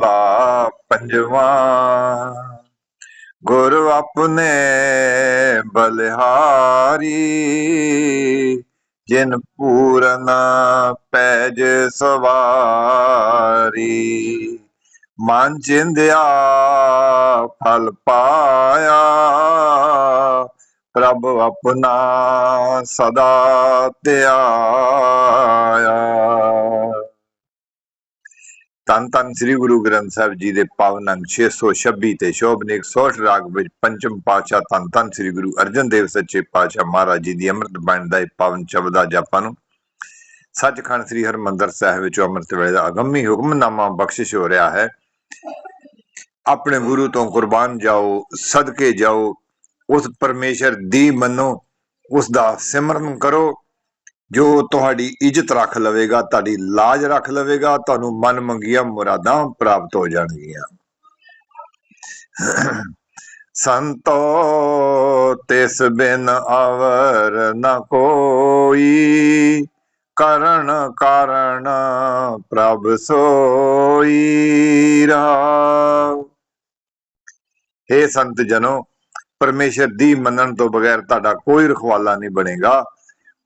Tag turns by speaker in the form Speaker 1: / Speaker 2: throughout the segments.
Speaker 1: ਲਾ ਪੰਜਵਾ ਗੁਰ ਆਪਣੇ ਬਲਿਹਾਰੀ, ਜਿਨ ਪੂਰਨ ਪੈਜ ਸਵਾਰੀ। ਮਨ ਚਿੰਦਿਆ ਫਲ ਪਾਇਆ, ਪ੍ਰਭ ਆਪਣਾ ਸਦਾ ਧਿਆਇਆ। ਧੰਨ ਧੰਨ ਸ੍ਰੀ ਗੁਰੂ ਗ੍ਰੰਥ ਸਾਹਿਬ ਜੀ ਦੇ ਪਾਵਨ ਅੰਗ 626 ਤੇ ਸ਼ੋਭਨੀਕ 160 ਰਾਗ ਵਿੱਚ ਪੰਚਮ ਪਾਤਸ਼ਾਹ ਧੰਨ ਧੰਨ ਸ੍ਰੀ ਗੁਰੂ ਅਰਜਨ ਦੇਵ ਸੱਚੇ ਪਾਤਸ਼ਾਹ ਮਹਾਰਾਜ ਜੀ ਦੀ ਅੰਮ੍ਰਿਤ ਬਾਣੀ ਦਾ ਇਹ ਪਾਵਨ ਸ਼ਬਦ ਅੱਜ ਨੂੰ ਸੱਚਖੰਡ ਸ੍ਰੀ ਹਰਮੰਦਰ ਸਾਹਿਬ ਵਿੱਚ ਅੰਮ੍ਰਿਤ ਵੇਲੇ ਦਾ ਅਗੰਮੀ ਹੁਕਮਨਾਮਾ ਬਖਸ਼ਿਸ਼ ਹੋ ਰਿਹਾ ਹੈ। ਆਪਣੇ ਗੁਰੂ ਤੋਂ ਕੁਰਬਾਨ ਜਾਓ, ਸਦਕੇ ਜਾਓ, ਉਸ ਪਰਮੇਸ਼ਰ ਦੀ ਮੰਨੋ, ਉਸ ਦਾ ਸਿਮਰਨ ਕਰੋ ਜੋ ਤੁਹਾਡੀ ਇੱਜ਼ਤ ਰੱਖ ਲਵੇਗਾ, ਤੁਹਾਡੀ ਲਾਜ ਰੱਖ ਲਵੇਗਾ, ਤੁਹਾਨੂੰ ਮਨ ਮੰਗੀਆਂ ਮੁਰਾਦਾਂ ਪ੍ਰਾਪਤ ਹੋ ਜਾਣਗੀਆਂ। ਸੰਤੋ, ਤਿਸ ਬਿਨ ਅਵਰ ਨ ਕੋਈ ਕਰਨ ਕਾਰਣ ਪ੍ਰਭ ਸੋਈ ਰਾਮ। हे ਸੰਤ ਜਨੋ, ਪਰਮੇਸ਼ਰ ਦੀ ਮੰਨਣ ਤੋਂ ਬਗੈਰ ਤੁਹਾਡਾ ਕੋਈ ਰਖਵਾਲਾ ਨਹੀਂ ਬਣੇਗਾ।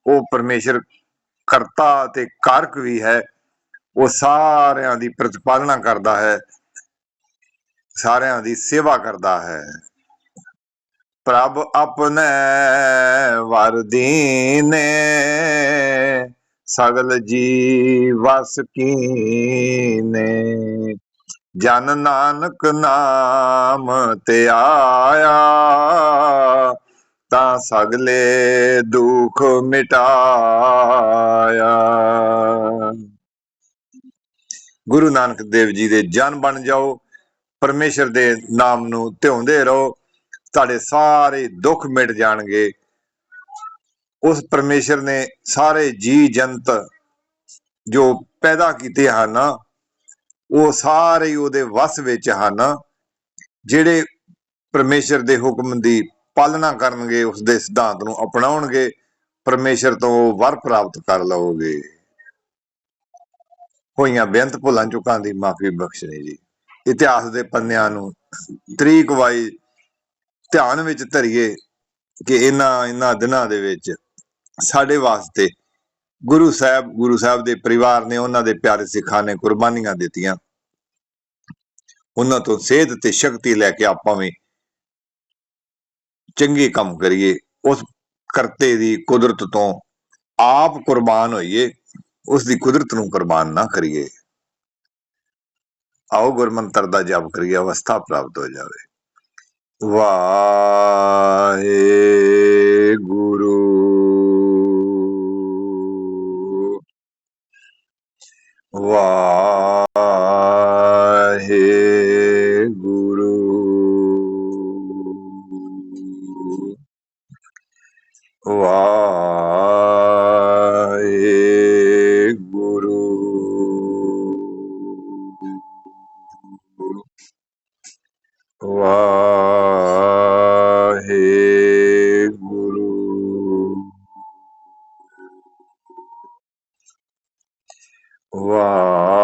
Speaker 1: ਉਹ ਪਰਮੇਸ਼ਰ ਕਰਤਾ ਤੇ ਕਾਰਕ ਵੀ ਹੈ, ਉਹ ਸਾਰਿਆਂ ਦੀ ਪ੍ਰਤਪਾਲਣਾ ਕਰਦਾ ਹੈ, ਸਾਰਿਆਂ ਦੀ ਸੇਵਾ ਕਰਦਾ ਹੈ। ਪ੍ਰਭ ਆਪਣੇ ਵਰਦੀਨੇ ਸਗਲ ਜੀ ਵਸ ਕੀਨੇ। ਜਨ ਨਾਨਕ ਨਾਮ ਤੇ ਆਇਆ ਤਾਂ ਸਗਲੇ ਦੁੱਖ ਮਿਟਾਇਆ। ਗੁਰੂ ਨਾਨਕ ਦੇਵ ਜੀ ਦੇ ਜਨ ਬਣ ਜਾਓ, ਪਰਮੇਸ਼ਰ ਦੇ ਨਾਮ ਨੂੰ ਧਿਆਉਂਦੇ ਰਹੋ, ਤੁਹਾਡੇ ਸਾਰੇ ਦੁੱਖ ਮਿਟ ਜਾਣਗੇ। ਉਸ ਪਰਮੇਸ਼ਰ ਨੇ ਸਾਰੇ ਜੀ ਜੰਤ ਜੋ ਪੈਦਾ ਕੀਤੇ ਹਨ, ਉਹ ਸਾਰੇ ਉਹਦੇ ਵਸ ਵਿੱਚ ਹਨ, ਜਿਹੜੇ ਪਰਮੇਸ਼ਰ ਦੇ ਹੁਕਮ ਦੀ ਪਾਲਣਾ ਕਰਨਗੇ ਉਸ ਦੇ ਸਿਧਾਂਤ ਨੂੰ ਅਪਣਾਉਣਗੇ, ਪਰਮੇਸ਼ਰ ਤੋਂ ਵਰ ਪ੍ਰਾਪਤ ਕਰ ਲਵੋਗੇ। ਹੋਈਆਂ ਬੇਅੰਤ ਭੁੱਲਾਂ ਚੁੱਕਾਂ ਦੀ ਮਾਫੀ ਬਖਸ਼ਣੀ ਜੀ। ਇਤਿਹਾਸ ਦੇ ਪੰਨਿਆਂ ਨੂੰ ਤਰੀਕ ਵਾਈ ਧਿਆਨ ਵਿੱਚ ਧਰੀਏ ਕਿ ਇਹਨਾਂ ਇਹਨਾਂ ਦਿਨਾਂ ਦੇ ਵਿੱਚ ਸਾਡੇ ਵਾਸਤੇ ਗੁਰੂ ਸਾਹਿਬ ਗੁਰੂ ਸਾਹਿਬ ਦੇ ਪਰਿਵਾਰ ਨੇ ਉਹਨਾਂ ਦੇ ਪਿਆਰੇ ਸਿੱਖਾਂ ਨੇ ਕੁਰਬਾਨੀਆਂ ਦਿੱਤੀਆਂ। ਉਹਨਾਂ ਤੋਂ ਸੇਧ ਤੇ ਸ਼ਕਤੀ ਲੈ ਕੇ ਆਪਾਂ ਵੀ ਚੰਗੇ ਕੰਮ ਕਰੀਏ, ਉਸ ਕਰਤੇ ਦੀ ਕੁਦਰਤ ਤੋਂ ਆਪ ਕੁਰਬਾਨ ਹੋਈਏ, ਉਸ ਦੀ ਕੁਦਰਤ ਨੂੰ ਕੁਰਬਾਨ ਨਾ ਕਰੀਏ। ਆਓ ਗੁਰਮੰਤਰ ਦਾ ਜਪ ਕਰੀਏ, ਅਵਸਥਾ ਪ੍ਰਾਪਤ ਹੋ ਜਾਵੇ। Waheguru. Waheguru Vahe Guru. Vahe